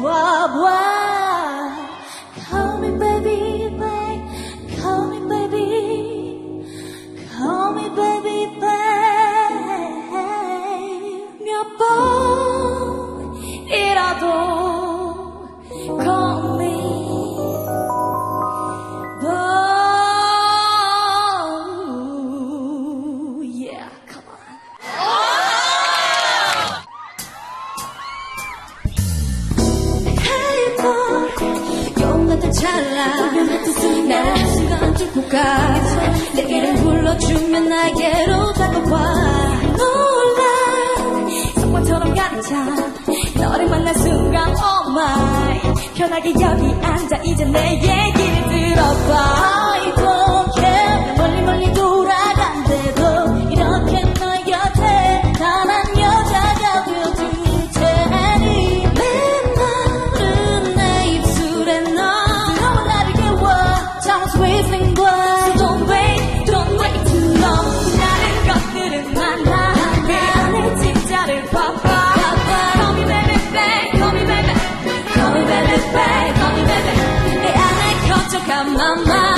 buah-buah 찰나 날 시간 뚫고 가내 이름 불러주면 나에게로 다가와. 놀라. 성광처럼 가득 차. 너를 만난 순간 oh my. 편하게 여기 앉아. 이제 내 얘기를 진짜를 봐봐 Call me baby babe Call me baby Call me baby babe Call me baby 내 안에 켜져간 맘마